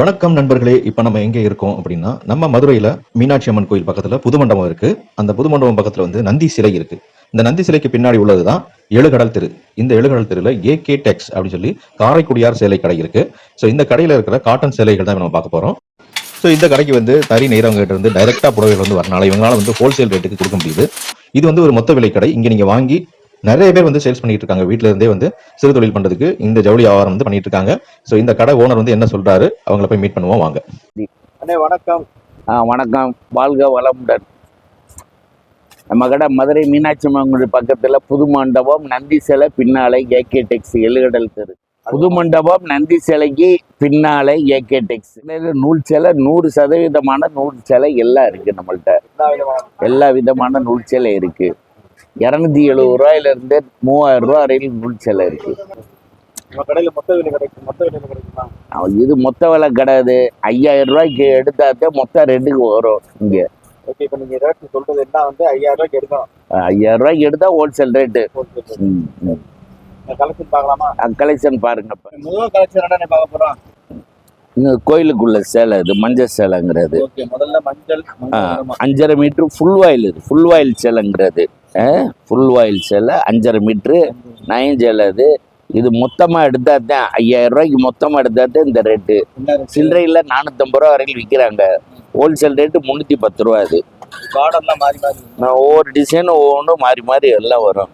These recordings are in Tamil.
வணக்கம் நண்பர்களே இப்போ நம்ம எங்கே இருக்கோம் அப்படின்னா நம்ம மதுரையில் மீனாட்சி அம்மன் கோயில் பக்கத்தில் புது மண்டபம் இருக்கு. அந்த புது மண்டபம் பக்கத்தில் வந்து நந்தி சிலை இருக்கு. இந்த நந்தி சிலைக்கு பின்னாடி உள்ளது தான் எழுகடல் தெரு. இந்த எழுகடல் தெருவில் ஏகே டெக்ஸ் அப்படின்னு சொல்லி காரைக்குடியார் சேலை கடை இருக்கு. ஸோ இந்த கடையில் இருக்கிற காட்டன் சேலைகள் தான் நம்ம பார்க்க போகிறோம் ஸோ இந்த கடைக்கு வந்து தறி நெய்றவங்ககிட்ட இருந்து டைரெக்டாக புடவைகள் வந்து வரனால இவங்களால வந்து ஹோல்சேல் ரேட்டுக்கு கொடுக்க முடியுது. இது வந்து ஒரு மொத்த விலை கடை. இங்கே நீங்கள் வாங்கி நிறைய பேர் வந்து சேல்ஸ் பண்ணிட்டு இருக்காங்க. வீட்ல இருந்தே வந்து சிறு தொழில் பண்றதுக்கு இந்த ஜவுளி வியாபாரம் வந்து பண்ணிட்டு இருக்காங்க. ஸோ இந்த கடை ஓனர் வந்து என்ன சொல்றாரு? அவங்கள போய் மீட் பண்ணுவோம் வாங்க. அண்ணே வணக்கம். வணக்கம். வாழ்க வளமுடன். நம்ம கடை மதுரை மீனாட்சி அம்மன் பக்கத்தில் புது மண்டபம் நந்தி சிலை பின்னாலே ஏகே டெக்ஸ் எழுகடல் தெரு. புது மண்டபம் நந்தி சிலைக்கு பின்னாலே ஏகே டெக்ஸ் நூல் சிலை? நூறு சதவீதமான நூல் சிலை எல்லாம் இருக்கு நம்மள்ட்ட. எல்லா விதமான எல்லா விதமான நூல் சிலை இருக்கு. இரநூத்தி எழுபது ரூபாயிலிருந்து மூவாயிரம் ரூபா வரையில் நூல் சிலை இருக்கு. நம்ம கடையில மொத்த விலை கிடைக்கும் மொத்த விலையில கிடைக்குமா? அவ- இது மொத்த விலை கிடையாது. ஐயாயிரம் ரூபாய்க்கு எடுத்தாத்தே மொத்த ரேட்டுக்கு வரும் இங்கே. ஐயாயிரம் ரூபாய்க்கு எடுத்தா ஹோல்சேல் ரேட்டு கலெக்ஷன் பார்க்கலாமா? கலெக்ஷன் பாருங்க கோயிலுக்குள்ள சேலை இது மஞ்சள் சேலைங்கிறது. அஞ்சரை மீட்ரு ஃபுல் வாயில் இது ஃபுல் வாயில் சேலைங்கிறது. ஃபுல் வாயில் சேலை அஞ்சரை மீட்ரு நயம் சேலை இது இது மொத்தமாக எடுத்தா தான் ஐயாயிரம் ரூபாய்க்கு மொத்தமாக எடுத்தா தான் இந்த ரேட்டு சில்லறையில் நானூற்றம்பது ரூபா வரைக்கும் விற்கிறாங்க ஹோல்சேல் ரேட்டு முந்நூற்றி பத்து ரூபா அது. பார்டர்லாம் மாறி மாறி ஒவ்வொரு டிசைனும் ஒவ்வொன்றும் மாறி மாறி எல்லாம் வரும்.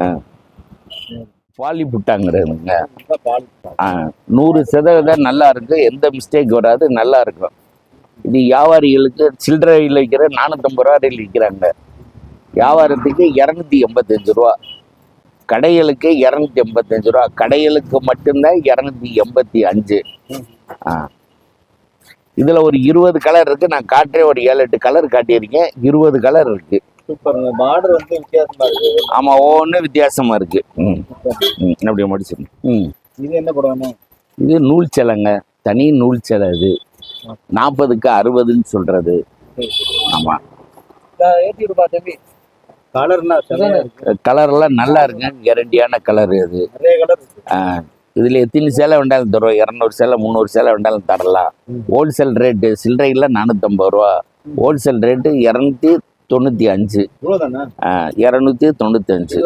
ஆ. பாலி புட்டாங்கிறதுங்க ஆ, நூறு சதவீதம் நல்லா இருக்கு. எந்த மிஸ்டேக் வராது நல்லா இருக்கும். இது வியாபாரிகளுக்கு சில்லறையில் விற்கிற நானூற்றம்பது ரூபா வரையில் விற்கிறாங்க வியாபாரத்துக்கு இரநூத்தி எண்பத்தஞ்சு ரூபா. கடைகளுக்கு இரநூத்தி எண்பத்தஞ்சு ரூபா. கடைகளுக்கு மட்டும்தான் இரநூத்தி எண்பத்தி அஞ்சு. ஆ. இதில் ஒரு இருபது கலர் இருக்கு. நான் காட்டுறேன் ஒரு ஏழு எட்டு கலர் காட்டியிருக்கேன். இருபது கலர் இருக்கு. சூப்பர். பார்டர் வந்து வித்தியாசமா இருக்கு. ஆமாம் ஒவ்வொன்றும் வித்தியாசமா இருக்கு. ம். அப்படியே ம். இது என்ன படம் இது நூல் சேலைங்க. தனி நூல் சேலை இது. நாற்பதுக்கு அறுபதுன்னு சொல்றது. ஆமா ஏற்றி ரூபா தம்பி கலர்னா சரியா இருக்கு கலர்லாம் நல்லா இருக்கு கேரண்டியான கலர் இது. கலர் இதுல எத்தனை சேலை வேண்டாலும் தருவோம். இரநூறு சேலை முந்நூறு சேலை வேண்டாலும் தரலாம். ஹோல்சேல் ரேட்டு சில்லறையில் நானூற்றம்பது ரூபா. ஹோல்சேல் ரேட்டு இரநூத்தி தொண்ணூற்றி அஞ்சு. இரநூத்தி தொண்ணூற்றி அஞ்சு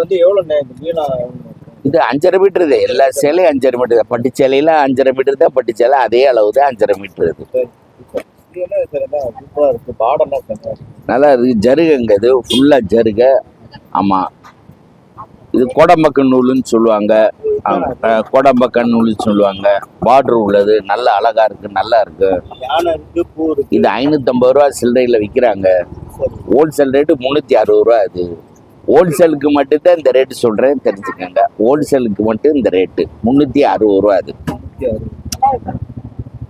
இது அஞ்சரை மீட்டர் இது. எல்லா சேலையும் அஞ்சரை மீட்டர் பட்டு சேலையில அஞ்சரை மீட்டர் தான் பட்டு சேலை அதே அளவு தான் அஞ்சரை மீட்டர் இது. பார்டர்லாம் நல்லா இருக்கு. ஜருகங்க இது. ஃபுல்லா ஜருக. ஆமா. இது கோடம்பக்க நூலுன்னு சொல்லுவாங்க. அஹ், கோடம்பக்க நூலுன்னு சொல்லுவாங்க. பார்டர் உள்ளது. நல்ல அழகா இருக்கு. நல்லா இருக்கு. இது ஐநூத்தம்பது ரூபா சில்லறையில் விற்கிறாங்க ஹோல்சேல் ரேட்டு முந்நூற்றி அறுபது ரூபா இது. ஹோல்சேலுக்கு மட்டும்தான் இந்த ரேட்டு சொல்கிறேன் தெரிஞ்சுக்கோங்க. ஹோல்சேலுக்கு மட்டும் இந்த ரேட்டு முந்நூற்றி அறுபது ரூபா அது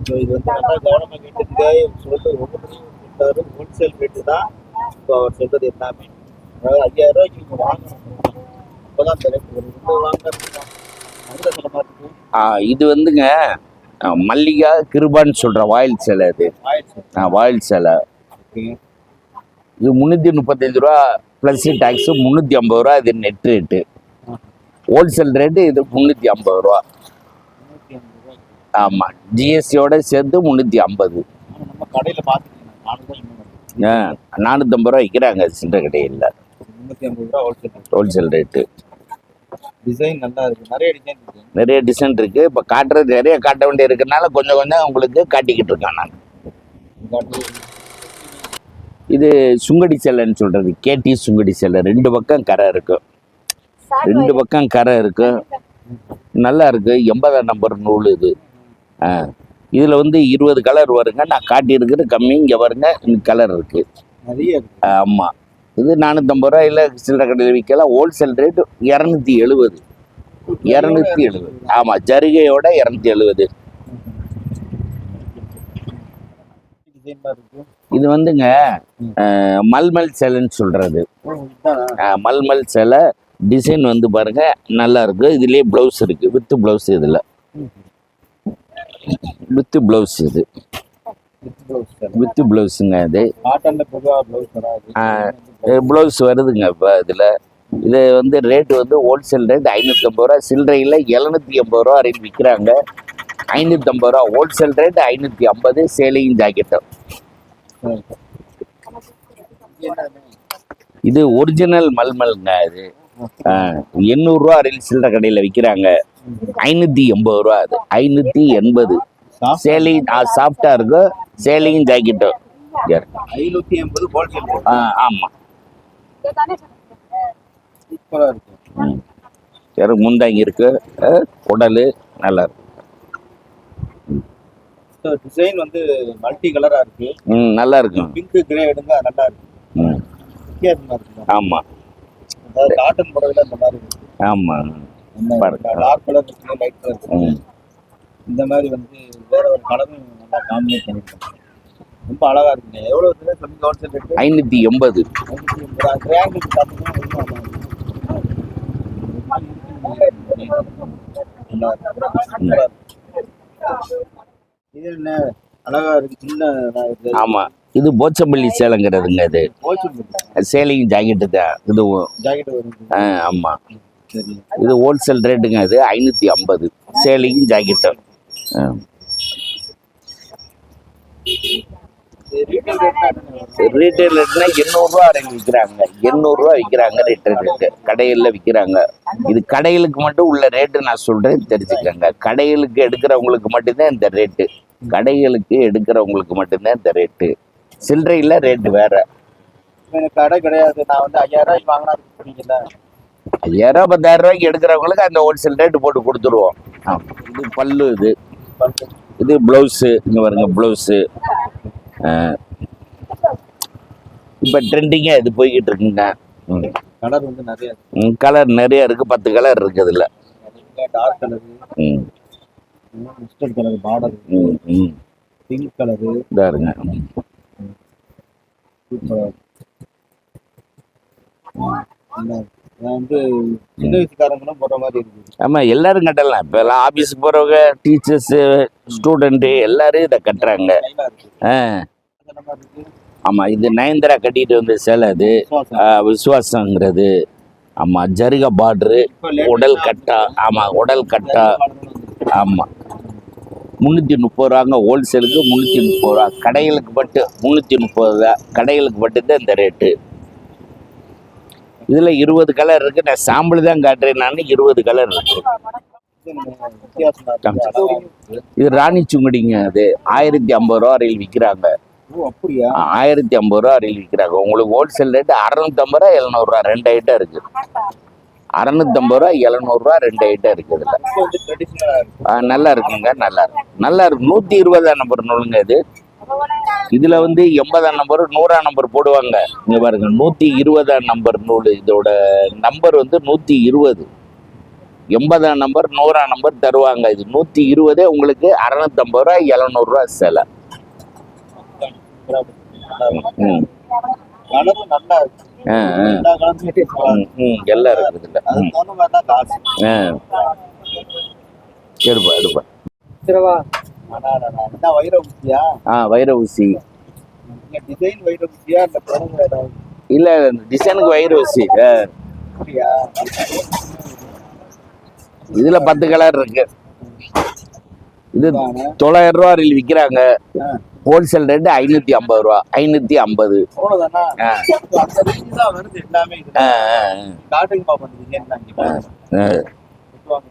So இது வந்து நல்லா கவனமா கேட்டுங்க சொல்றது ஒவ்வொன்றையும் சொல்றாரு ஹோல்சேல் ரேட்டு தான் இப்போ அவர் சொல்றது எல்லாமே. அதாவது ஐயாயிரம் ரூபாய்க்கு நீங்க வாங்கணும் அப்பதான் அந்த ரேட் வரும். ரொம்ப வாங்க அந்த சில மாதிரி இருக்கு ஆ, இது வந்துங்க மல்லிகா கிருபான்னு சொல்கிற வாயில் சேலை இது வாயில் சேலை. இது முந்நூற்றி முப்பத்தஞ்சு ரூபா ப்ளஸ் டேக்ஸு முந்நூற்றி ஐம்பது ரூபா இது நெட் ரேட்டு ஹோல்சேல் ரேட்டு இது முந்நூற்றி ஐம்பது ரூபா. ஆமாம் ஜிஎஸ்டியோட சேர்த்து முந்நூற்றி ஐம்பது. நம்ம கடையில் இன்னும் நானூற்றம்பது ரூபா விற்கிறாங்க சில்லறை கடையில். முந்நூற்றி ஐம்பது ரூபா ஹோல்சேல் ஹோல்சேல் ரேட்டு டிசைன் நல்லா இருக்கு நிறைய டிசைன் இருக்கு. நிறைய டிசைன் இருக்குது இப்போ காட்டுறது நிறைய காட்ட வேண்டிய இருக்கனால கொஞ்சம் கொஞ்சம் உங்களுக்கு காட்டிக்கிட்டு இருக்கேன் நான். இது சுங்கடி சேலைன்னு சொல்கிறது கேடி சுங்கடி சேலை. ரெண்டு பக்கம் கரை இருக்கும் ரெண்டு பக்கம் கரை இருக்கும் நல்லா இருக்கு. எண்பதாம் நம்பர் நூல் இது. இதில் வந்து இருபது கலர் வருங்க. நான் காட்டியிருக்கிறது கம்மி. இங்கே வருங்க இந்த கலர் இருக்குது நிறைய இருக்கு. ஆமாம் இது நானூற்றம்பது ரூபா இல்லை சில்லறை கடையில் விற்கலாம் ஹோல்சேல் ரேட்டு இரநூத்தி எழுபது. இரநூத்தி எழுபது. ஆமாம் ஜரிகையோட இரநூத்தி எழுபது. இது வந்துங்க மல்மல் சேலைன்னு சொல்கிறது? மல்மல் சேலை. டிசைன் வந்து பாருங்க நல்லா இருக்கு. இதுலேயே ப்ளவுஸ் இருக்கு. வித்து ப்ளவுஸ் இதில். வித்து ப்ளவுஸ் இது? வித்து ப்ளவுஸுங்க பொதுவா பிளவுஸ் வராது. ப்ளவுஸ் வருதுங்க இப்போ இதில். இது வந்து ரேட்டு வந்து ஹோல்சேல் ரேட் ஐநூற்றம்பது ரூபா சில்லறையில் எழுநூற்றி எண்பது ரூபா வரைக்கும் விற்கிறாங்க ஐநூற்றம்பது ரூபா ஹோல்சேல் ரேட் ஐநூற்றி ஐம்பது சேலையும் ஜாக்கெட்டும் இது ஒரிஜினல் மல்மல்ங்க இது. எண்ணூறுரூவா அரையில் சில்லறை கடையில் விற்கிறாங்க ஐநூற்றி எண்பது ரூபா அது. ஐநூற்றி எண்பது. Soft. சேலை சாஃப்டாக இருக்கும் சேலையும் ஜாக்கெட்டும் ஐநூத்தி எண்பது ஹோல்சேல் ஆ ஆமாம் சூப்பரா இருக்கு. சரி முந்தாங்கி இருக்கு. குடலு நல்லா இருக்கு. டிசைன் வந்து மல்டி கலரா இருக்கு. ம் நல்லா இருக்கும் பிங்க் கிரே எடுங்க நல்லா இருக்கு. ம். வித்தியாசமா இருக்கு ஆமாம் காட்டன் புடவைல இந்த மாதிரி இருக்கு. ஆமாம் பாருங்க. டார்க் கலர் இருக்கு லைட் கலர் இருக்கு. ம். இந்த மாதிரி வந்து வேற ஒரு கலரும் நல்லா காம்பினேட் பண்ணிருக்காங்க. ரொம்ப அழகா இருக்குங்க. எவ்வளவு இருக்குங்க? சொல்லி ரேட்டு ஐநூற்றி எண்பது. ட்ரையாங்கிள் பார்த்தீங்கன்னா. இது என்ன? அழகா இருக்கு. சின்ன ஆமாம் இது போச்சம்பள்ளி சேலைங்கிறதுங்க இது. போச்சு சேலையும் ஜாக்கெட்டு தான். இது ஜாக்கெட் ஆ ஆமாம் இது ஹோல்சேல் ரேட்டுங்க இது ஐநூற்றி ஐம்பது. சேலையும் ஜாக்கெட்டும் ரீட்டைல் ரேட்னா எண்ணூறுரூவா வரைக்கும் விற்கிறாங்க எண்ணூறுரூவா விற்கிறாங்க ரீட்டைல் ரேட்டு கடைகளில் விற்கிறாங்க இது கடைகளுக்கு மட்டும் உள்ள ரேட்டு நான் சொல்கிறேன் தெரிஞ்சுக்கோங்க. கடைகளுக்கு எடுக்கிறவங்களுக்கு மட்டும்தான் இந்த ரேட்டு கடைகளுக்கு எடுக்கிறவங்களுக்கு மட்டும்தான் இந்த ரேட்டு சில்லறையில் ரேட்டு வேற. எனக்கு கடை கிடையாது. நான் வந்து ஐயாயிரம் ரூபாய்க்கு வாங்கினா ஐயாயிரம் பத்தாயிரம் ரூபாய்க்கு எடுக்கிறவங்களுக்கு அந்த ஹோல்சேல் ரேட்டு போட்டு கொடுத்துருவோம். ஆ, இது பல்லு இது. இது ப்ளவுஸு இங்கே பாருங்க ப்ளவுஸு இப்போ ட்ரெண்டிங்காக இது போய்கிட்டு இருக்குங்க. ம். கலர் வந்து நிறைய இருக்கு. கலர் நிறைய இருக்கு. பத்து கலர் இருக்கு இதுல. டார்க் கலர் ம். மிஸ்டர் கலர் பார்டர் ம் ம். பிங்க் கலரு இதா இருங்க. ம். சூப்பரா வந்து சின்ன வயசுக்காரங்களும் போடுற மாதிரி இருக்குது. ஆமா எல்லாரும் கட்டலாம். இப்போ எல்லாம் ஆஃபீஸுக்கு போறவங்க டீச்சர்ஸு ஸ்டூடெண்ட்டு எல்லாரும் இதை கட்டுறாங்க. ஆ. அது என்ன மாதிரி இருக்கு ஆமா இது நயன்தரா கட்டிட்டு வந்த சேலை அது. விசுவாசங்கிறது ஆமா ஜருக பார்டரு உடல் கட்டா ஆமா உடல் கட்டா. வந்து ஆமா. முந்நூற்றி முப்பது ரூபாங்க ஹோல்சேலுக்கு முந்நூற்றி முப்பது ரூபா. கடைகளுக்கு பட்டு முந்நூற்றி முப்பது ரூபா. கடைகளுக்கு பட்டு தான் இந்த ரேட்டு இதில் இருபது கலர் இருக்கு. நான் சாம்பிள் தான் காட்டுறேன். நான் இருபது கலர் இருக்கு. இது ராணி சுங்குடிங்க அது. ஆயிரத்தி ஐம்பது ரூபா வரையில் விற்கிறாங்க ஆயிரத்தி ஐம்பது ரூபா வரையில் விற்கிறாங்க உங்களுக்கு ஹோல்சேல் ரேட்டு அறநூத்தம்பது ரூபா எழுநூறுவா ரெண்டு ஐட்டம் இருக்கு. அறநூத்தம்பது ரூபா எழுநூறுவா ரெண்டு ஐட்டம் இருக்கு இதில். நல்லா இருக்குங்க நல்லா இருக்கு. நல்லா இருக்கு. நூற்றி இருபதாம் நம்பர் நூலுங்க இது. இதுல வந்து எண்பதாம் நம்பர் நூறாம் நம்பர் போடுவாங்க. இங்க பாருங்க நூத்தி இருபதாம் நம்பர் நூல் இதோட நம்பர் வந்து நூத்தி இருபது. எண்பதாம் நம்பர் நூறாம் நம்பர் தருவாங்க. இது நூத்தி இருபதே உங்களுக்கு அறநூத்தம்பது ரூபா எழுநூறுவா சிலை ம். எல்லாம் இருக்குது இதுல. அதுக்கு ம், தகுந்த மாதிரி தான் காசு. ஆ. எடுப்பா எடுப்பா. ஆ வைர ஊசி இல்ல டிசைனுக்கு வைர ஊசி இதுல பத்து கலர் இருக்கு. இது தொள்ளாயிரம் ரூபா விற்கிறாங்க ஹோல்சேல் ரேட்டு ஐநூத்தி ஐம்பது ரூபா. ஐநூத்தி ஐம்பது. எல்லாமே இது ஆ, ஆ, காட்டுங்க பாப்போம் இந்த டிசைன் தான் இங்க பாருங்க. ஆ. சுத்துவாங்க.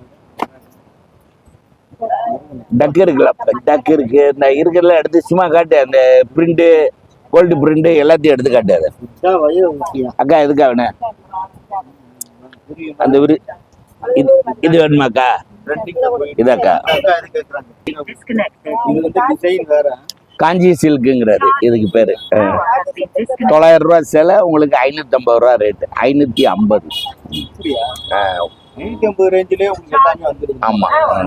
டக் இருக்குல்ல டக் இருக்கு. இந்த இருக்கிறதுல எடுத்து சும்மா காட்டு அந்த பிரிண்ட் கோல்டு பிரிண்ட் எல்லாத்தையும் எடுத்து காட்டு அதை. அக்கா எதுக்கா புரியுமா? அந்த விரு இது இது வேணுமாக்கா? இதாக்கா. காஞ்சி சில்க்குங்கிறது இதுக்கு பேரு. தொள்ளாயிரம் ரூபா சேலை உங்களுக்கு ஐநூத்தம்பது ரூபா ரேட்டு ஐநூத்தி ஐம்பது. ஐம்பது ரேஞ்சிலே உங்களுக்கு எல்லாமே வந்துருது ஆமா. ஆ.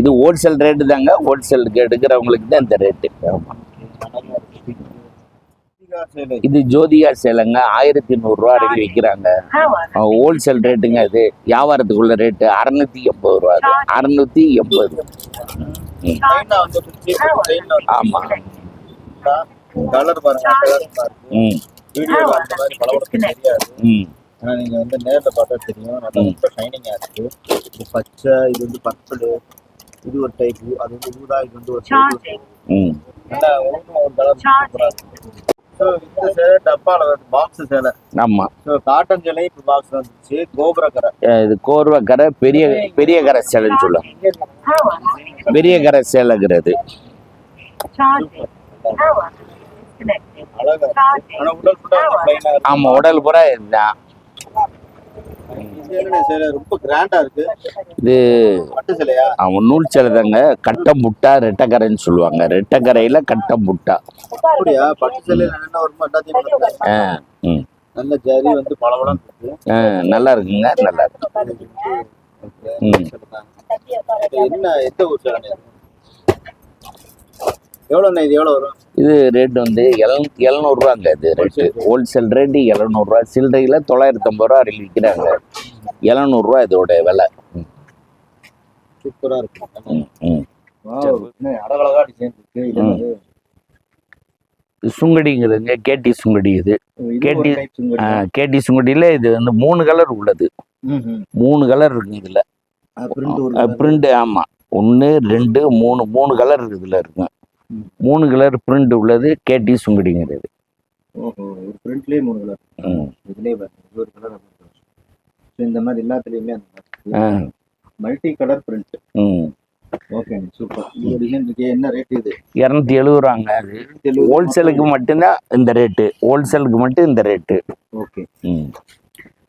இது ஹோல்சேல் ரேட்டு தாங்க. ஹோல்சேலுக்கு எடுக்கிறவங்களுக்கு தான் இந்த ரேட்டு ஆமா. நல்லா இருக்கு. சீகா சேலை. இது ஜோதிகா சேலைங்க ஆயிரத்தி நூறுரூவா வரைக்கும் விற்கிறாங்க ஹோல்சேல் ரேட்டுங்க இது வியாபாரத்துக்குள்ள ரேட்டு அறநூத்தி எண்பது ரூபா அது. அறநூத்தி எண்பது. லைனா வந்துருச்சு. லைனா ஆமா. வந்துருச்சா? கலர் பாருங்க கலர் பாருங்க. ம். ம். ஆனா நீங்க வந்து நேர்ல பார்த்தா தெரியும். நல்லா ரொம்ப ஷைனிங்கா இருக்கு. இது பச்சை இது வந்து பர்பிள் இது ஒரு டைப் அது வந்து ஊதா இது வந்து ஒரு நல்லா ஒரு கலர் சூப்பரா இருக்கு. ஸோ இந்த சேலை டப்பால வந்து பாக்ஸ் சேலை. ஆமாம் ஸோ காட்டன் சேலை இப்போ பாக்ஸ் வந்துச்சு கோபுர கரை. இது கோர்வை கரை பெரிய பெரிய கரை சேலைன்னு சொல்லுவாங்க பெரிய கரை சேலைங்கிறது. ஆனா உடல் பூரா இது அவன் நூல் சேலை தாங்க கட்டம் புட்டா ரெட்டக்கரைன்னு சொல்லுவாங்க. ரெட்டக்கரையில் கட்டம் புட்டா நல்ல இருக்குங்க நல்லா இருக்கு. என்ன எந்த ஊர் சேலை? எவ்வளோண்ணா இது? எவ்வளோ வரும்? இது ரேட் வந்து எழுநூ எழுநூறுவாங்க இது ரேட்டு ஹோல்சேல் ரேட்டு எழுநூறுவா. சில்லறையில் தொள்ளாயிரத்தி ஐம்பது ரூபா வரைக்கும் விற்கிறாங்க. எழுநூறுவா இதோட விலை. ம், சூப்பரா இருக்கு ம், ம். வாவ், என்ன அழகழகா டிசைன் இருக்கு. இது ம். வந்து இது சுங்கடிங்கிறதுங்க. கேடி சுங்கடி இது. இது கேட்டி-. கேடி சுங்கடியில் இது வந்து மூணு கலர் உள்ளது. மூணு கலர் இருக்கு இதில். பிரிண்ட் ஆமாம் ஒன்று ரெண்டு மூணு மூணு கலர் இதில் இருக்கும். மூணு கலர் பிரிண்ட் உள்ளது கேடி சுங்கடிங்கிறது. பிரிண்ட்லயே மூணு கலர். இதுலயே ஒரு கலர் ஸோ இந்த மாதிரி எல்லாத்துலயுமே அந்த ஆ. மல்டி கலர் பிரிண்ட் ம். ஓகே சூப்பர் இந்த டிசைன் என்ன ரேட் இது? இரநூத்தி எழுபது ரூபாங்க அது ஹோல்சேலுக்கு மட்டும்தான் இந்த ரேட்டு ஹோல்சேலுக்கு மட்டும் இந்த ரேட்டு ஓகே ம்.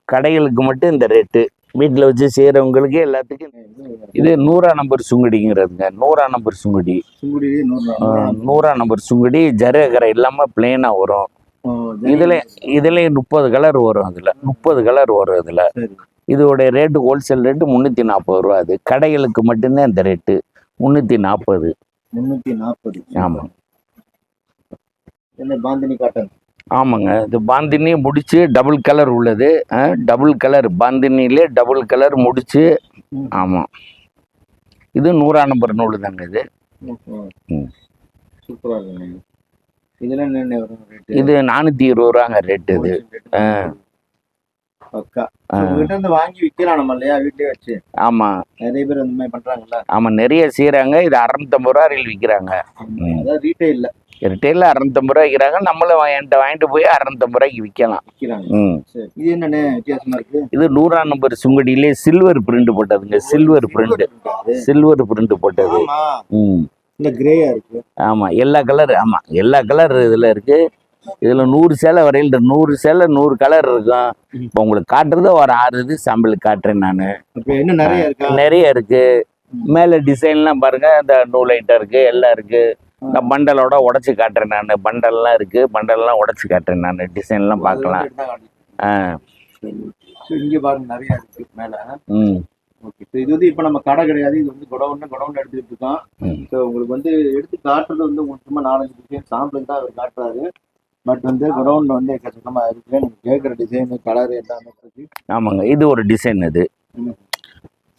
கடைகளுக்கு மட்டும் இந்த ரேட்டு வீட்டில் வச்சு செய்கிறவங்களுக்கு எல்லாத்துக்கும் இது நூறா நம்பர் சுங்குடிங்கிறதுங்க. நூறா நம்பர் சுங்குடி. நூறு நம்பர் சுங்குடி ஜரகரை இல்லாமல் பிளெயினாக வரும். இதில் இதுலேயும் முப்பது கலர் வரும் அதில். முப்பது கலர் வரும் இதில் சரி. இதோடைய ரேட்டு ஹோல்சேல் ரேட்டு முந்நூற்றி நாற்பது ரூபா. அது கடைகளுக்கு மட்டும்தான் இந்த ரேட்டு முந்நூற்றி நாற்பது முன்னூத்தி நாற்பது ஆமாம் பாந்தினி காட்டன்? ஆமாங்க. இது பாந்தினி முடிச்சு டபுள் கலர் உள்ளது. டபுள் கலர் பாந்தினிலே டபுள் கலர் முடிச்சு. ஆமாம் இது நூறா நம்பர் நூல் தாங்க இது ம். சூப்பரா இருக்கு இதுல என்ன வரும் இது நானூற்றி இருபது ரூபாங்க ரேட்டு இது. ஆ. பக்கா. உங்ககிட்ட வாங்கி விக்கலாம் நம்ம இல்லையா? வீட்லயே வச்சு. ஆமாம் நிறைய பேர் அந்த மாதிரி பண்றாங்கல்ல. ஆமாம் நிறைய செய்கிறாங்க இது அறநூத்தம்பது ரூபா வரையில் விற்கிறாங்க. அதாவது ரீட்டைல்ல ரிட்டைலில் அறநூத்தம்பது ரூபா விற்கிறாங்க. நம்மளும் என்கிட்ட வாங்கிட்டு போய் அறநூத்தம்பது ரூபாய்க்கு விற்கலாம். ம். இது இருக்கு? இது நூறாம் நம்பர் சுங்கடியிலே silver print போட்டதுங்க. Silver print. Silver print போட்டது. ம். இந்த கிரேயா இருக்கு. ஆமாம் எல்லா கலர் ஆமாம் எல்லா கலர் இதில் இருக்குது இதில் நூறு சேலை வரையில் நூறு சேலை நூறு கலர் இருக்கும். இப்போ உங்களுக்கு காட்டுறது ஒரு ஆறு இது சாம்பிளுக்கு காட்டுறேன் நான். நிறைய இருக்கா? மேலே டிசைன்லாம் பாருங்கள் இந்த நூல் ஐட்டம் இருக்குது எல்லாம் இருக்குது இந்த பண்டலோட உடச்சி காட்டுறேன் நான். பண்டல்லாம் இருக்குது பண்டல்லாம் உடச்சி காட்டுறேன் நான். டிசைன்லாம் பார்க்கலாம். ஆ. இங்க பாருங்க நிறைய இருக்கு மேல. ம். ஓகே இது வந்து இப்ப நம்ம கடை கிடையாது. இது வந்து குடவுன்னு குடவுன்னு எடுத்துட்டு இருக்கோம். ஸோ உங்களுக்கு வந்து எடுத்து காட்டுறது வந்து உங்களுக்கு சும்மா நாலஞ்சு டிசைன் சாம்பிளுக்கு தான் அவர் காட்டுறாரு. பட் வந்து குடவுன்ல வந்து எக்கச்சக்கமா இருக்கு நீங்க கேட்குற டிசைன் கலர் எல்லாமே இருக்கு. ஆமாங்க. இது ஒரு டிசைன் இது.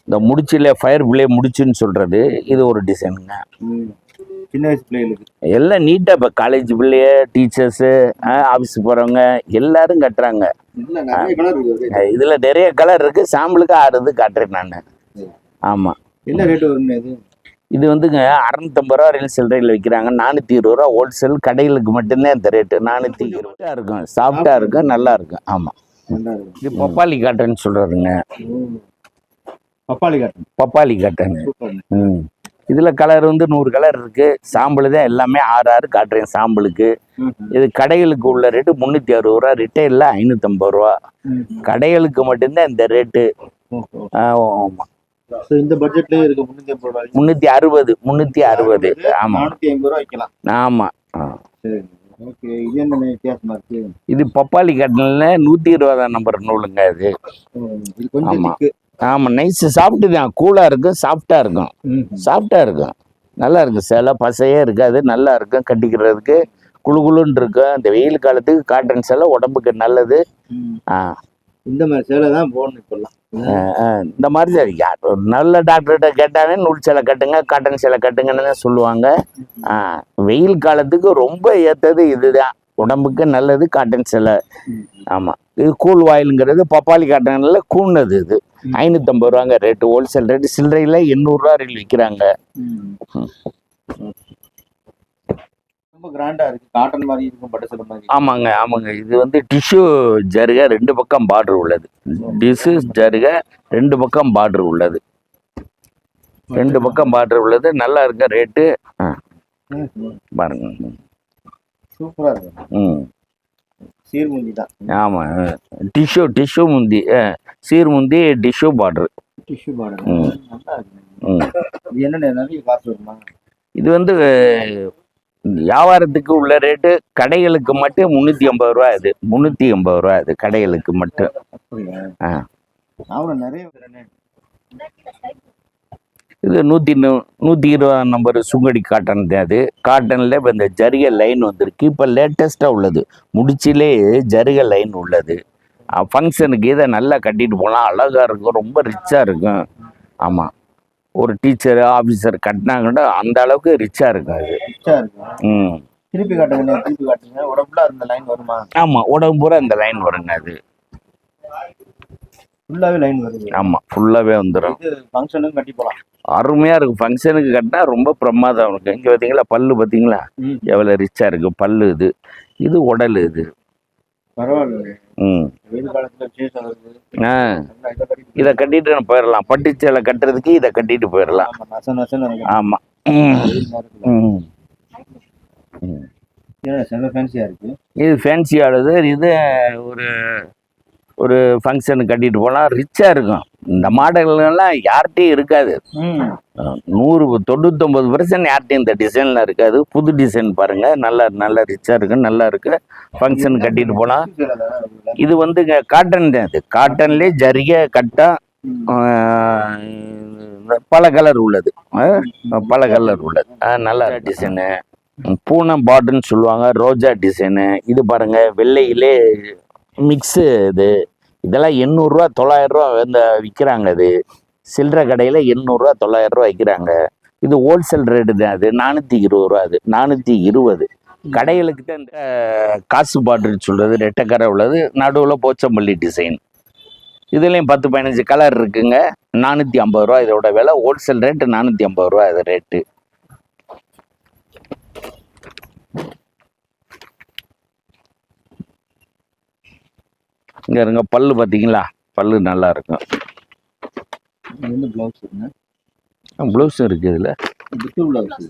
இந்த முடிச்சில் ஃபயர் பிளே முடிச்சுன்னு சொல்கிறது இது ஒரு டிசைனுங்க. சின்ன வயசு பிள்ளைகளுக்கு எல்லாம் நீட்டாக இப்போ காலேஜ் பிள்ளைய டீச்சர்ஸு ஆஃபீஸுக்கு போகிறவங்க எல்லாரும் கட்டுறாங்க. இல்ல நிறைய கலர் இருக்கு இதில் நிறைய கலர் இருக்குது சாம்பிளுக்கு ஆறு இது காட்டுறேன் நான். ஆமாம் என்ன ரேட் வரும் இது? இது வந்துங்க அறநூத்தம்பது ரூபா ரீல் சில்லறையில் விற்கிறாங்க நானூற்றி இருபது ரூபா ஹோல்சேல் கடைகளுக்கு மட்டும்தான் இந்த ரேட்டு நானூற்றி இருபதா இருக்கும். சாஃப்டாக இருக்கும் நல்லா இருக்கும். ஆமாம் இது பப்பாளி காட்டன் சொல்கிறதுங்க ம். பப்பாளி காட்டன் பப்பாளி காட்டன் ம். இதில் கலர் வந்து நூறு கலர் இருக்குது சாம்பிள் தான் எல்லாமே ஆறு ஆறு காட்டுறேன் சாம்பிளுக்கு இது கடைகளுக்கு உள்ள ரேட்டு முந்நூற்றி அறுபது ரூபா ரிட்டைலில் ஐநூற்றம்பது ரூபா. கடைகளுக்கு மட்டும்தான் இந்த ரேட்டு ஆமாம் இந்த பட்ஜெட்லயே இருக்கு முன்னூத்தி ஐம்பது ரூபாய் அறுபது முந்நூற்றி அறுபது. ஆமாம் நானூத்தி ஐம்பது ரூபா வைக்கலாம். ஆமாம் சரி ஓகே. இது பப்பாளி காட்டனில் நூற்றி இருபதாம் நம்பர் நூலுங்க இது ம், ஆமாம் நைஸு சாப்பிட்டு தான். கூலாக இருக்கும் சாஃப்டாக இருக்கும். சாஃப்டாக இருக்கும். நல்லா இருக்கும் சேலை பசையே இருக்காது. நல்லா இருக்கும் கட்டிக்கிறதுக்கு. குளு குளுன்னு இருக்கும். இந்த வெயில் காலத்துக்கு காட்டன் சேலை உடம்புக்கு நல்லது. ஆ. இந்த மாதிரி சேலை தான் போடணும் இப்பெல்லாம். இந்த மாதிரி தான் நல்ல டாக்டர்கிட்ட கேட்டாவே நூல் சேலை கட்டுங்க காட்டன் சேலை கட்டுங்கன்னு தான் சொல்லுவாங்க. ஆ, வெயில் காலத்துக்கு ரொம்ப ஏற்றது இதுதான். உடம்புக்கு நல்லது காட்டன் சேலை. ஆமாம் இது கூல் வாயிலுங்கிறது பப்பாளி காட்டனில் கூழ்னது இது. ஐநூற்றம்பது ரூபாங்க ரேட்டு ஹோல்சேல் ரேட்டு சில்லறையில் எண்ணூறுரூவா வரையில் விற்கிறாங்க ரொம்ப கிராண்டா இருக்கு. காட்டன் மாதிரி இருக்கும் பட்டு மாதிரி ஆமாங்க ஆமாங்க. இது வந்து டிஷ்யூ ஜருகை ரெண்டு பக்கம் பார்டர் உள்ளது. டிஷ்யூ ஜருகை ரெண்டு பக்கம் பார்டர் உள்ளது. ரெண்டு பக்கம் பார்டர் உள்ளது. நல்லா இருக்க ரேட்டு பாருங்க. சூப்பரா இருக்கு. ம். சீர்முந்தி தான் ஆமாம் டிஷ்யூ டிஷ்யூ முந்தி சீர் முந்தி டிஷ்யூ பார்டர். டிஷ்யூ ம். இது என்ன நிறைய காசு வருமா? இது வந்து வியாபாரத்துக்கு உள்ள ரேட்டு கடைகளுக்கு மட்டும் முந்நூற்றி ஐம்பது ரூபா இது. முந்நூற்றி ஐம்பது ரூபா இது கடைகளுக்கு மட்டும். ஆ. நிறைய இது நூற்றி நூற்றி இருபதாம் நம்பர் சுங்கடி காட்டன் தான் அது. காட்டனில் இப்போ இந்த ஜரிகை லைன் வந்திருக்கு. இப்போ லேட்டஸ்ட்டாக உள்ளது. முடிச்சிலே ஜரிகை லைன் உள்ளது. ஃபங்க்ஷனுக்கு இதை நல்லா கட்டிட்டு போகலாம் அழகாக இருக்கும். ரொம்ப ரிச்சாக இருக்கும். ஆமாம் ஒரு டீச்சர் ஆஃபீஸர் கட்டினாங்கன்னா அந்த அளவுக்கு ரிச்சாக இருக்கும். அது ம். திருப்பி காட்டுங்க திருப்பி காட்டுங்க. உடம்புல அந்த லைன் வருமா? ஆமாம் உடம்பு பூரா இந்த லைன் வருங்க அது. ஃபுல்லாவே லைன் வருது. ஆமாம் ஃபுல்லாகவே வந்துடும் இது ஃபங்க்ஷனும் கட்டி போலாம். அருமையாக இருக்கும். ஃபங்க்ஷனுக்கு கட்டினா ரொம்ப பிரமாதம் இருக்கும். இங்கே பார்த்தீங்களா பல்லு பார்த்தீங்களா ம். எவ்வளோ ரிச்சாக இருக்குது பல்லு இது. இது உடல் இது. இதை கட்டி இதை கட்டிட்டு போயிடலாம். பட்டு சேலை கட்டுறதுக்கு இதை கட்டிட்டு போயிடலாம். ஆமா இருக்கு. இருக்கு. இது ஃபேன்சி ஆடுது இது ஒரு ஒரு ஃபங்க்ஷனுக்கு கட்டிட்டு போகலாம் ரிச்சாக இருக்கும். இந்த மாடல்கள்லாம் யார்கிட்டையும் இருக்காது. நூறு தொண்ணூத்தொம்பது பர்சன்ட் யார்கிட்டையும் இந்த டிசைனில் இருக்காது. புது டிசைன் பாருங்கள் நல்லா நல்லா ரிச்சாக இருக்கு நல்லா இருக்கு. ஃபங்க்ஷன் கட்டிட்டு போகலாம் இது? வந்து காட்டன் தான் இது. காட்டன்லேயே ஜரிகை கட்டா பல கலர் உள்ளது. பல கலர் உள்ளது. நல்லா டிசைனு பூனை பாட்டுன்னு சொல்லுவாங்க. ரோஜா டிசைனு இது பாருங்க வெள்ளையிலே மிக்ஸு இது. இதெல்லாம் எண்ணூறுரூவா தொள்ளாயிரரூவா இந்த விற்கிறாங்க இது. சில்லறை கடையில் எண்ணூறுரூவா தொள்ளாயிரரூவா விற்கிறாங்க இது ஹோல்சேல் ரேட்டு தான் அது. நானூற்றி இருபது ரூபா அது. நானூற்றி இருபது. கடைகளுக்கு தான் இந்த காசு பாட்டில் சொல்கிறது ரெட்டைக்கரை உள்ளது நடுவில் போச்சம்பள்ளி டிசைன் இதுலேயும் பத்து பதினஞ்சு கலர் இருக்குங்க. நானூற்றி ஐம்பது ரூபா இதோட விலை. ஹோல்சேல் ரேட்டு நானூற்றி ஐம்பது ரூபா இது ரேட்டு இங்கே இருங்க பல்லு பார்த்தீங்களா பல்லு நல்லா இருக்கும். பிளவுஸ் இருக்குது இதில். வித்து பிளவுஸ்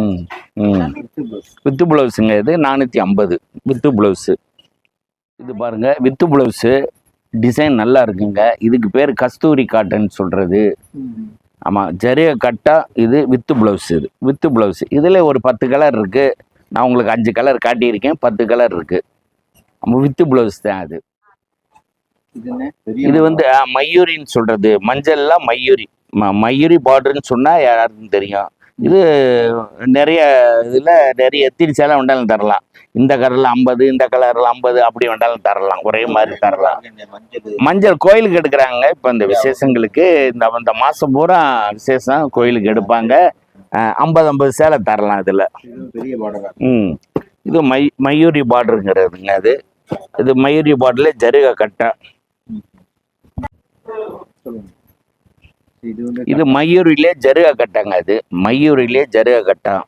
ம் ம். வித்து பிளவுஸ் வித்து ப்ளவுஸுங்க இது நானூற்றி ஐம்பது. வித்து ப்ளவுஸு இது பாருங்க வித்து ப்ளவுஸு டிசைன் நல்லா இருக்குங்க. இதுக்கு பேர் கஸ்தூரி காட்டன் சொல்கிறது ஆமாம் ஜரிய கட்டா இது வித்து ப்ளவுஸ் இது. வித்து ப்ளவுஸ் இதில் ஒரு பத்து கலர் இருக்குது நான் உங்களுக்கு அஞ்சு கலர் காட்டியிருக்கேன் பத்து கலர் இருக்குது நம்ம வித்து ப்ளவுஸ் தான் அது. இது வந்து மயூரின்னு சொல்கிறது மஞ்சள்லாம் மயூரி. மயூரி பார்டர்னு சொன்னால் யாருக்கும் தெரியும். இது நிறைய இதில் நிறைய எத்தனை சேலை வேண்டாலும் தரலாம். இந்த கலரில் ஐம்பது இந்த கலரில் ஐம்பது அப்படி வேண்டாலும் தரலாம். ஒரே மாதிரி தரலாம். மஞ்சள் கோயிலுக்கு எடுக்கிறாங்க. இப்போ இந்த விசேஷங்களுக்கு இந்த இந்த மாதம் பூரா விசேஷம் கோயிலுக்கு எடுப்பாங்க. ஐம்பது ஐம்பது சேலை தரலாம் இதில். இது பெரிய பார்டரா ம். இது மை மயூரி பார்டருங்கிறதுங்க அது. இது மயூரி பார்டரில் ஜருக கட்டை. இது மயூரிலே ஜருக கட்டைங்க அது. மயூரிலே ஜருக கட்டம்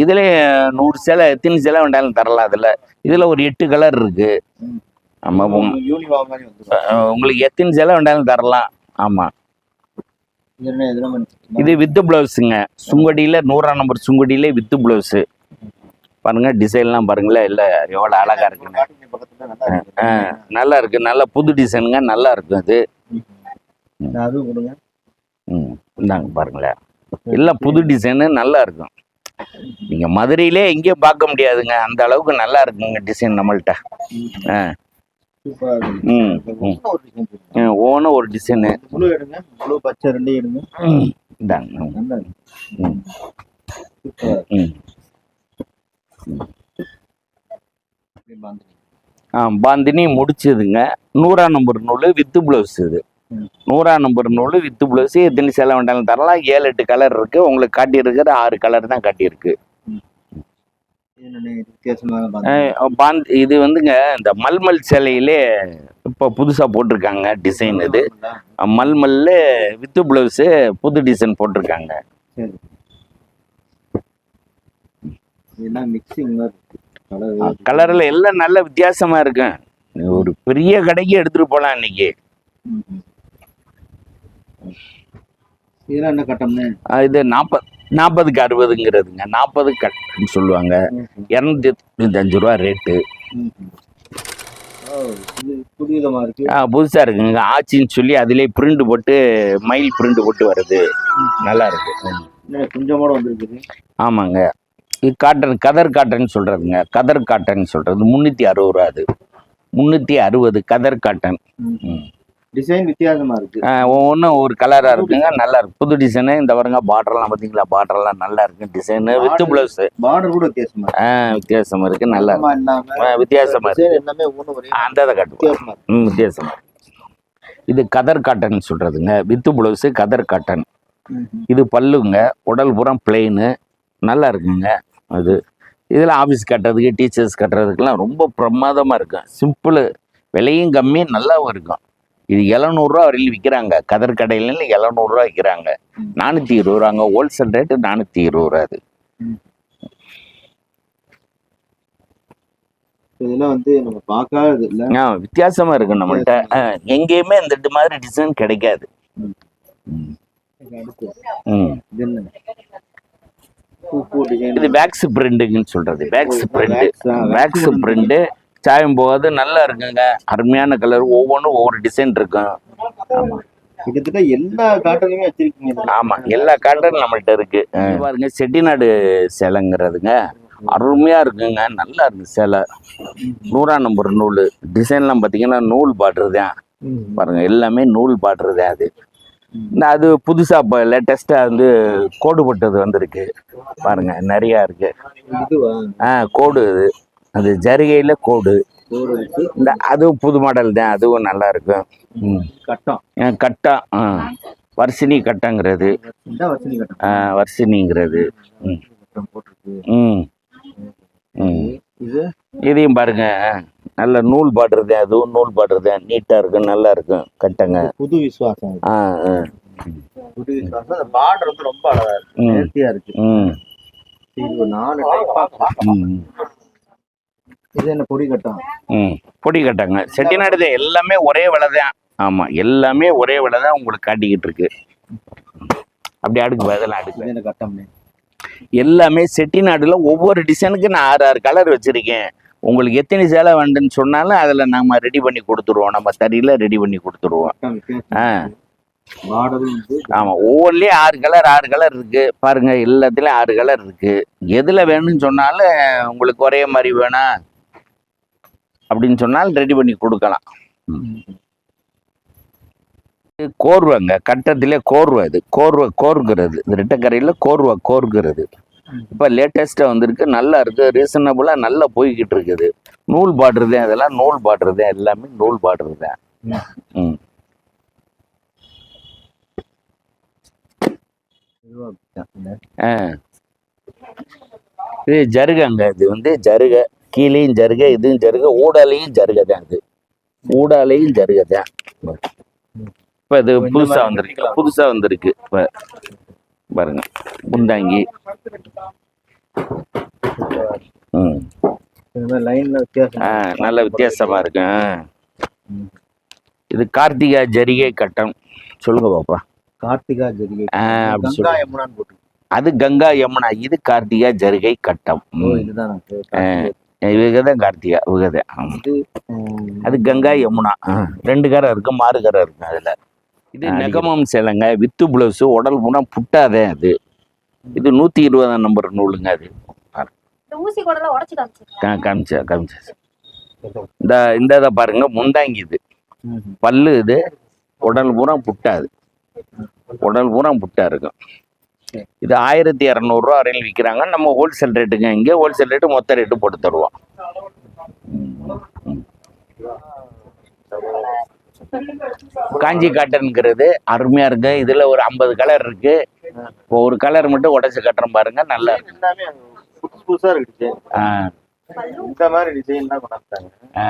இதுல நூறு சேலை எத்தனை சேலை வேண்டாலும் தரலாம் அதில். இதில் ஒரு எட்டு கலர் இருக்கு. ம். ஆமாம் யூனிஃபார்ம் மாதிரி வந்துரும். உங்களுக்கு எத்தனை சேலை வேண்டாலும் தரலாம். ஆமாம் இது வித்து ப்ளவுஸுங்க சுங்கடியில் நூறாம் நம்பர் சுங்கடியிலே வித்து ப்ளவுஸு பாருங்க டிசைன்லாம் பாருங்களேன் இல்லை எவ்வளோ அழகா இருக்குன்னு. காட்டுங்க பக்கத்துல நல்லா இருக்கு. நல்லா இருக்கு நல்ல புது டிசைனுங்க நல்லா இருக்கும் அது. ம். இந்தாங்க பாருங்களேன். எல்லாம் புது டிசைனு நல்லா இருக்கும். நீங்கள் மதுரையிலே எங்கேயும் பார்க்க முடியாதுங்க அந்த அளவுக்கு நல்லா இருக்குங்க டிசைன் நம்மள்ட்ட. ஆ. ம் ம். ஒரு டிசைன் சொல்லுங்க. ஓனும் ஒரு டிசைனு ப்ளூ எடுங்க ப்ளூ பச்சை ரெண்டையும் எடுங்க. இந்தாங்க. ம், நல்லா இருக்கு. ம், சூப்பரா இருக்கு. ம் இப்படி பாந்துருங்க. ஆ பாந்தினி முடிச்சதுங்க. நூறாம் நம்பர் நூல் வித்து ப்ளவுஸ் இது. ம். நூறாம் நம்பர் நூல் வித்து ப்ளவுஸ் எத்தனை சேலை வேண்டாலும் தரலாம். ஏழு எட்டு கலர் இருக்குது உங்களுக்கு காட்டியிருக்கிற ஆறு கலர் தான் காட்டியிருக்கு. பாந்த் இது வந்துங்க இந்த மல்மல் சேலையிலே இப்போ புதுசாக போட்டிருக்காங்க டிசைன் இது. மல்மல்ல? வித்து ப்ளவுஸு புது டிசைன் போட்டிருக்காங்க. சரி. இதெல்லாம் மிக்சிங் கலரில் எல்லாம் நல்ல வித்தியாசமாக இருக்கும் ஒரு பெரிய கடைக்கு எடுத்துகிட்டு போகலாம் இன்னைக்கு. இது நாற்பது நாற்பதுக்கு அறுபதுங்கிறதுங்க. நாற்பது கட்டுன்னு சொல்லுவாங்க. இரநூத்தி தொண்ணூத்தஞ்சு ரூபா ரேட்டு புதுசாக இருக்குங்க. ஆச்சின்னு சொல்லி அதிலே பிரிண்ட் போட்டு மயில் பிரிண்ட் போட்டு வருது. நல்லா இருக்கு. கொஞ்சமோட வந்திருக்குது. ஆமாங்க. காட்டன் கதர் காட்டன் சொல்கிறதுங்க கதர் காட்டன் சொல்கிறது முந்நூற்றி அறுபது ரூபா அது. முந்நூற்றி அறுபது கதர் காட்டன். டிசைன் வித்தியாசமா இருக்கு. ஒவ்வொன்றும் ஒரு கலராக இருக்குங்க. நல்லா இருக்கு. புது டிசைனு. இந்த பாருங்க பார்டர்லாம் பார்த்தீங்களா பார்டர்லாம் நல்லா இருக்கு. Design with blouse. பார்டர் கூட வித்தியாசமா இருக்கு. வித்தியாசம் இருக்கு. நல்லா இருக்கு. இல்லாம ஆ, வித்தியாசமா இருக்கு. டிசைன் எல்லாமே அந்த இதை காட்டுவோம். ம் வித்தியாசமா இருக்கு. இது கதர் காட்டன் சொல்கிறதுங்க வித்து ப்ளவுஸு கதர் காட்டன். இது பல்லுங்க. உடல் புறம் பிளெயின் நல்லா இருக்குங்க. அது இதில் ஆஃபீஸ் கட்டுறதுக்கு டீச்சர்ஸ் கட்டுறதுக்கெல்லாம் ரொம்ப பிரமாதமாக இருக்கும். சிம்பிள் விலையும் கம்மி நல்லாவும் இருக்கும். இது எழுநூறுவா வரையிலும் விற்கிறாங்க கதர் கடையில எழுநூறுவா விற்கிறாங்க நானூற்றி இருபது ரூபாங்க. ஹோல்சேல் ரேட்டு நானூற்றி இருபது ரூபா அது. இதெல்லாம் வந்து நம்ம பார்க்காதது இல்ல. ஆ வித்தியாசமாக இருக்கு நம்மள்ட்ட. ஆ, எங்கேயுமே இந்த இது மாதிரி டிசைன் கிடைக்காது. ம். இது வேக்ஸ் பிரிண்டுங்கன்னு சொல்றது. வேக்ஸ் பிரிண்ட் வேக்ஸ் பிரிண்ட் சாயம் போகாது நல்லா இருக்குங்க. அருமையான கலர் ஒவ்வொன்றும் ஒவ்வொரு டிசைன் இருக்கும் ஆமா. கிட்டத்தட்ட எல்லா காட்டனையுமே வச்சிருக்கீங்க. இதுல. ஆமா. எல்லா காட்டன் நம்மள்ட்ட இருக்கு. பாருங்க செட்டிநாடு சேலைங்கிறதுங்க. அருமையா இருக்குங்க. நல்லா இருக்கு சேலை. நூறாம் நம்பர் நூல். டிசைன்லாம் பார்த்தீங்கன்னா நூல் ம். பாருங்க எல்லாமே நூல் பாட்டுறதே அது. அது புதுசா இப்போ லேட்டஸ்ட்டாக வந்து கோடு போட்டது வந்திருக்கு. பாருங்க நிறையா இருக்கு. ஆ கோடு இது. அது ஜரிகையில் கோடு இந்த அதுவும் புது மாடல் தான். அதுவும் நல்லா இருக்கும். ம். கட்டம் ஆ, வர்ஷினி கட்டங்கிறது. கட்டம் ஆ, வர்ஷினிங்கிறது. ம். கட்டம் ம். ம். இது? இதையும் பாருங்க. நல்ல நூல் பாடுறது அதுவும் நூல் பாடுறது. நீட்டாக இருக்கும் நல்லா இருக்கும் கட்டங்க. புது விசுவாசம். ஆ ஆ. புது விசுவாசம். பார்டர் வந்து ரொம்ப அழகா இருக்கு. ம். நேர்த்தியா இருக்கு. ம். இது நாலு இது என்ன பொடி கட்டம்? ம். பொடி கட்டாங்க. செட்டிநாடு தான் எல்லாமே ஒரே விலை தான். ஆமாம் எல்லாமே ஒரே விலை தான் உங்களுக்கு காட்டிக்கிட்டு இருக்கு. அப்படி அடுக்கு பதிலாக அடுக்கு இது என்ன கட்டம்னு? எல்லாமே செட்டிநாடுல ஒவ்வொரு டிசைனுக்கு நான் ஆறு ஆறு கலர் வச்சிருக்கேன். உங்களுக்கு எத்தனை சேலை வேண்டுன்னு சொன்னாலும் அதில் நம்ம ரெடி பண்ணி கொடுத்துருவோம். நம்ம தறியில் ரெடி பண்ணி கொடுத்துருவோம். ஆ. ஆமாம் ஒவ்வொன்றிலையும் ஆறு கலர் ஆறு கலர் இருக்கு. பாருங்க எல்லாத்துலேயும் ஆறு கலர் இருக்கு. எதில் வேணும்னு சொன்னாலும் உங்களுக்கு ஒரே மாதிரி வேணும் அப்படின்னு சொன்னாலும் ரெடி பண்ணி கொடுக்கலாம். கோர்வைங்க. கட்டத்திலே கோர்வை இது. கோர்வை கோர்கிறது. இந்த ரெட்டக்கரையில் கோர்வை கோர்கிறது. இப்போ லேட்டஸ்ட்டாக வந்திருக்கு. நல்லா இருக்கு. ரீசனபுளாக நல்லா போய்கிட்டு இருக்குது. நூல் பாடுறது அதெல்லாம் நூல் பாடுறது எல்லாமே நூல் ம். இதுவா இந்த ஆ. இது ஜருகங்க. இது வந்து ஜருகை. கீழேயும் ஜருகை இதுவும் ஜருகை ஊடாலையும் ஜருகை தான் இது. ஊடாலையும் ஜருகை தான் இப்போ இது புதுசாக வந்திருக்கு. புதுசாக வந்திருக்கு. இப்போ பாருங்க. முந்தாங்கி. ம். வித்தியாசம் ஆ நல்ல வித்தியாசமாக இருக்கு. ஆ. இது கார்த்திகா ஜரிகை கட்டம். சொல்லுங்க பாப்பா. கார்த்திகா ஜரிகை ஆ அப்படி அது கங்கா யமுனா. இது கார்த்திகா ஜரிகை கட்டம். ஓ ம். இதுதான் நான் கேட்டேன். இவங்க தான் கார்த்திகா. இவங்க தான் ஆமா. ம், அது கங்கா யமுனா. ரெண்டு கரை இருக்கு மாறு கரை இருக்கு அதுல. இது நெகமம் சேலைங்க. வித்து பிளவுஸ் உடல் பூனா புட்டாதே அது. இது நூத்தி இருபதாம் நம்பர் நூலுங்க அது. இந்த ஊசி கூட உடச்சு காமிச்சு காமிச்சா இந்த இந்த இதை பாருங்க முந்தாங்கி இது. பல்லு இது. உடல் பூரா புட்டாது. உடல் பூரா புட்டா இருக்கும். இது ஆயிரத்தி இரநூறுவா வரையில் விற்கிறாங்க நம்ம ஹோல்சேல் ரேட்டுங்க இங்கே. ஹோல்சேல் ரேட்டு மொத்த ரேட்டு போட்டு தருவோம். காஞ்சி காட்டன்ங்கிறது அருமையா இருக்கு. இதுல ஒரு ஐம்பது கலர் இருக்கு. இப்போ ஒரு கலர் மட்டும் உடைச்சு கட்டுறோம் பாருங்க நல்லா புதுசு புதுசா இருக்கு. டிசைன் ஆ, இந்த மாதிரி டிசைன் தான் கொண்டாந்துட்டாங்க. ஆ.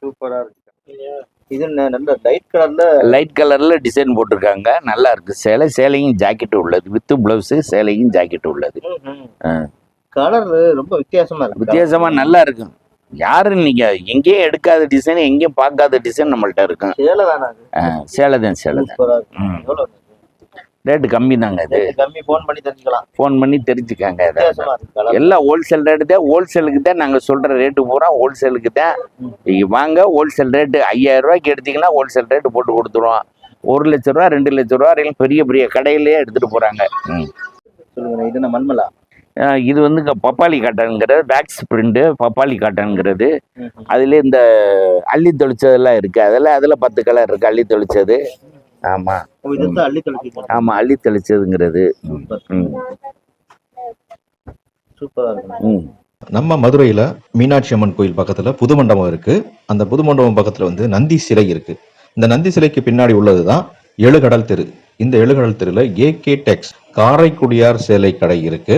சூப்பரா இருக்கு. இது நல்ல லைட் கலர்ல லைட் கலர்ல டிசைன் போட்டிருக்காங்க. நல்லா இருக்கு. சேலை சேலையும் ஜாக்கெட் உள்ளது. வித் பிளவுஸ் சேலையும் ஜாக்கெட் உள்ளது. கலர் ரொம்ப வித்தியாசமா இருக்கு. வித்தியாசமா நல்லா இருக்கும் யாரு நீங்க எங்கேயும் எடுக்காத டிசைன் எங்கேயும் பார்க்காத டிசைன் நம்மள்ட்ட இருக்கும் சேலை தானே சேலை தான் ரேட்டு கம்மி தாங்க இது. கம்மி ஃபோன் பண்ணி தெரிஞ்சுக்கலாம். ஃபோன் பண்ணி தெரிஞ்சுக்காங்க எல்லாம் ஹோல்சேல் ரேட்டு தான் ஹோல்சேலுக்கு தான் நாங்கள் சொல்கிற ரேட்டு பூரா ஹோல்சேலுக்கு தான். வாங்க ஹோல்சேல் ரேட்டு ஐயாயிரம் ரூபாய்க்கு எடுத்தீங்கன்னா ஹோல்சேல் ரேட்டு போட்டு கொடுத்துருவோம். ஒரு லட்ச ரூபா ரெண்டு லட்ச ரூபா வரையிலும் பெரிய பெரிய கடையிலேயே எடுத்துகிட்டு போகிறாங்க சொல்லுங்க இது மண்மலா? இது வந்து இங்க பப்பாளி காட்டனுங்கிறது வேக்ஸ் பிரிண்ட்டு பப்பாளி காட்டனுங்கிறது. அதுலேயே இந்த அள்ளி தொளிச்சதெல்லாம் இருக்குது அதெல்லாம் அதில் பத்து கலர் இருக்குது அள்ளி தொளிச்சது. ஆமாம் ஆமாம் அள்ளி தெளிச்சதுங்கிறது. நம்ம மதுரையில மீனாட்சி அம்மன் கோயில் பக்கத்துல புது மண்டபம் இருக்கு. அந்த புது மண்டபம் பக்கத்துல வந்து நந்தி சிலை இருக்கு. இந்த நந்தி சிலைக்கு பின்னாடி உள்ளதுதான் எழுகடல் தெரு. இந்த எழுகடல் தெருல ஏகே டெக்ஸ் காரைக்குடியார் சேலை கடை இருக்கு.